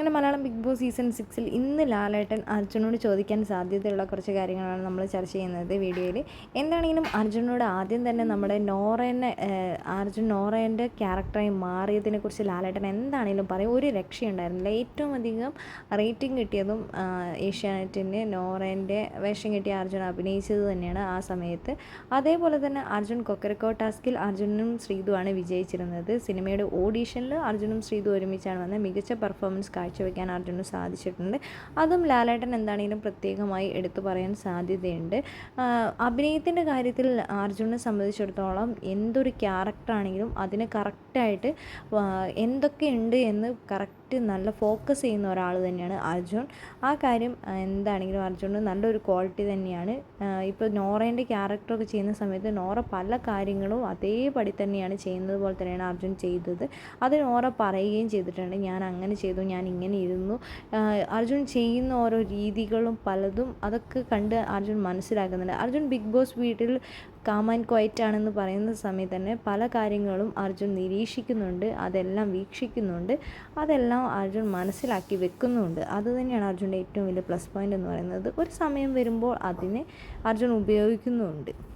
അങ്ങനെ Malayalam big boss season സിക്സിൽ ഇന്ന് ലാലേട്ടൻ അർജുനോട് ചോദിക്കാൻ സാധ്യതയുള്ള കുറച്ച് കാര്യങ്ങളാണ് നമ്മൾ ചർച്ച ചെയ്യുന്നത് വീഡിയോയിൽ. എന്താണെങ്കിലും അർജുനോട് ആദ്യം തന്നെ നമ്മുടെ നോറേനെ അർജുൻ നോറേന്റെ ക്യാരക്ടറായി മാറിയതിനെ കുറിച്ച് ലാലേട്ടൻ എന്താണെങ്കിലും പറയും. ഒരു രക്ഷയുണ്ടായിരുന്നില്ല. ഏറ്റവും അധികം റേറ്റിംഗ് കിട്ടിയതും ഏഷ്യാനെറ്റിന് നോറേന്റെ വേഷം കിട്ടിയ അർജുൻ അഭിനയിച്ചത് തന്നെയാണ് ആ സമയത്ത്. അതേപോലെ തന്നെ അർജുൻ കൊക്കരക്കോ ടാസ്കിൽ അർജുനും ശ്രീതുവാണ് വിജയിച്ചിരുന്നത്. സിനിമയുടെ ഓഡീഷനിൽ അർജുനും ശ്രീതു ഒരുമിച്ചാണ് വന്നത് മികച്ച പെർഫോമൻസ് കാഴ്ചവെക്കാൻ അർജുന് സാധിച്ചിട്ടുണ്ട്. അതും ലാലേട്ടൻ എന്താണെങ്കിലും പ്രത്യേകമായി എടുത്തു പറയാൻ സാധ്യതയുണ്ട്. അഭിനയത്തിന്റെ കാര്യത്തിൽ അർജുനെ സംബന്ധിച്ചിടത്തോളം എന്തൊരു ക്യാരക്ടറാണെങ്കിലും അതിനെ കറക്റ്റായിട്ട് എന്തൊക്കെയുണ്ട് എന്ന് കറക്റ്റ് നല്ല ഫോക്കസ് ചെയ്യുന്ന ഒരാൾ തന്നെയാണ് അർജുൻ. ആ കാര്യം എന്താണെങ്കിലും അർജുന് നല്ലൊരു ക്വാളിറ്റി തന്നെയാണ്. ഇപ്പോൾ നോറേന്റെ ക്യാരക്ടറൊക്കെ ചെയ്യുന്ന സമയത്ത് നോറ പല കാര്യങ്ങളും അതേപടി തന്നെയാണ് ചെയ്യുന്നത് പോലെ തന്നെയാണ് അർജുൻ ചെയ്തത്. അത് നോറ പറയുകയും ചെയ്തിട്ടുണ്ട് ഞാൻ അങ്ങനെ ചെയ്തു ഞാൻ ഇങ്ങനെ ഇരുന്നു. അർജുൻ ചെയ്യുന്ന ഓരോ രീതികളും പലതും അതൊക്കെ കണ്ട് അർജുൻ മനസ്സിലാക്കുന്നുണ്ട്. അർജുൻ ബിഗ് ബോസ് വീട്ടിൽ കാം ആൻഡ് ക്വയറ്റ് ആണെന്ന് പറയുന്ന സമയത്ത് തന്നെ പല കാര്യങ്ങളും അർജുൻ നിരീക്ഷിക്കുന്നുണ്ട് അതെല്ലാം വീക്ഷിക്കുന്നുണ്ട് അതെല്ലാം അർജുൻ മനസ്സിലാക്കി വെക്കുന്നുണ്ട്. അതുതന്നെയാണ് അർജുന്റെ ഏറ്റവും വലിയ പ്ലസ് പോയിന്റ് എന്ന് പറയുന്നത്. ഒരു സമയം വരുമ്പോൾ അതിനെ അർജുൻ ഉപയോഗിക്കുന്നുമുണ്ട്